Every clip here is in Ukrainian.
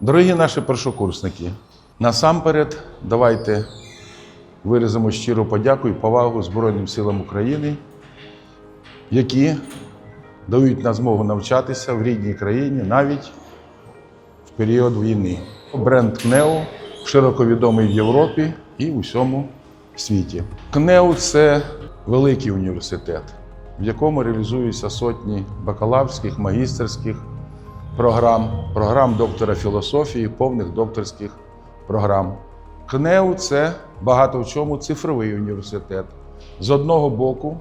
Дорогі наші першокурсники, насамперед давайте виразимо щиру подяку і повагу Збройним силам України, які дають нам змогу навчатися в рідній країні навіть в період війни. Бренд КНЕУ широко відомий в Європі і в усьому світі. КНЕУ це великий університет, в якому реалізуються сотні бакалаврських, магістерських програм, програм доктора філософії, повних докторських програм. КНЕУ це багато в чому цифровий університет. З одного боку,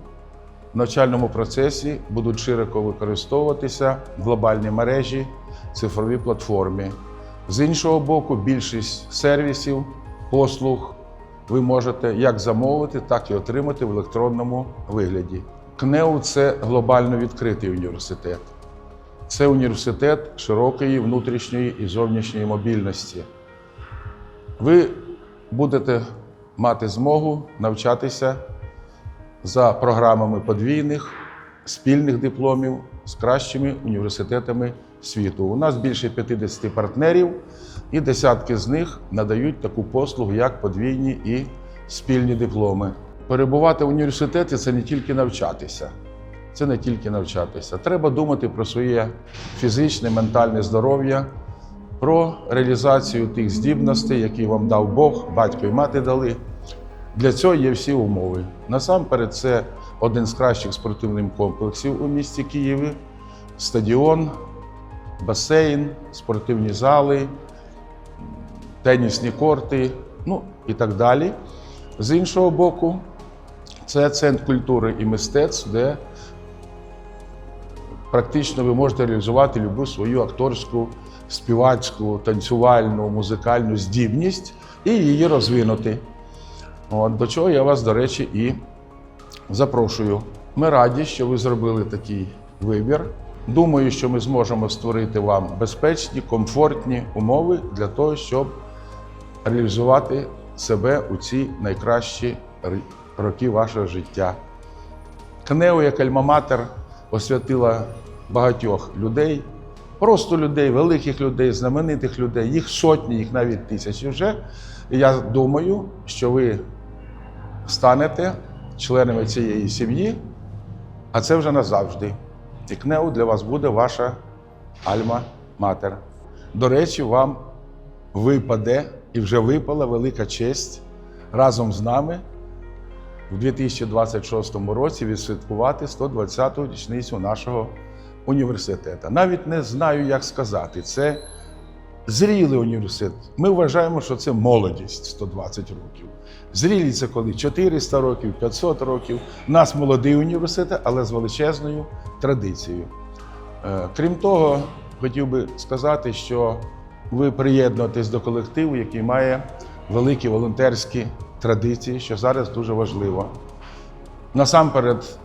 в навчальному процесі будуть широко використовуватися глобальні мережі, цифрові платформи. З іншого боку, більшість сервісів, послуг ви можете як замовити, так і отримати в електронному вигляді. КНЕУ це глобально відкритий університет. Це університет широкої внутрішньої і зовнішньої мобільності. Ви будете мати змогу навчатися за програмами подвійних спільних дипломів з кращими університетами світу. У нас більше 50 партнерів, і десятки з них надають таку послугу, як подвійні і спільні дипломи. Перебувати в університеті це не тільки навчатися. Це не тільки навчатися. Треба думати про своє фізичне, ментальне здоров'я, про реалізацію тих здібностей, які вам дав Бог, батько і мати дали. Для цього є всі умови. Насамперед, це один з кращих спортивних комплексів у місті Києві, стадіон, басейн, спортивні зали, тенісні корти, ну і так далі. З іншого боку, це центр культури і мистецтв, де практично ви можете реалізувати любу свою акторську, співацьку, танцювальну, музикальну здібність і її розвинути. От, до чого я вас, до речі, і запрошую. Ми раді, що ви зробили такий вибір. Думаю, що ми зможемо створити вам безпечні, комфортні умови для того, щоб реалізувати себе у ці найкращі роки вашого життя. КНЕУ як альма-матер освятила багатьох людей, просто людей, великих людей, знаменитих людей, їх сотні, їх навіть тисячі вже. І я думаю, що ви станете членами цієї сім'ї, а це вже назавжди. І КНЕУ для вас буде ваша альма-матер. До речі, вам випаде і вже випала велика честь разом з нами в 2026 році відсвяткувати 120-ту річницю нашого університету. Навіть не знаю, як сказати. Це зрілий університет. Ми вважаємо, що це молодість 120 років. Зрілі це коли 400 років, 500 років. У нас молодий університет, але з величезною традицією. Е, Крім того, хотів би сказати, що ви приєднуєтесь до колективу, який має великі волонтерські традиції, що зараз дуже важливо. Насамперед,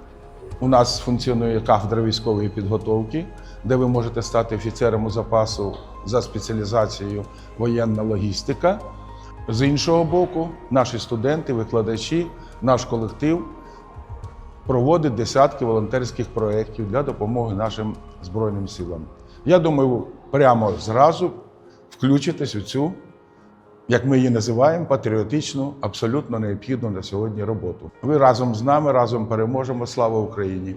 у нас функціонує кафедра військової підготовки, де ви можете стати офіцером у запасу за спеціалізацією воєнна логістика. З іншого боку, наші студенти, викладачі, наш колектив проводить десятки волонтерських проєктів для допомоги нашим Збройним силам. Я думаю, прямо зразу включитесь у цю, як ми її називаємо, патріотичну, абсолютно необхідну на сьогодні роботу. Ви разом з нами, разом переможемо. Слава Україні!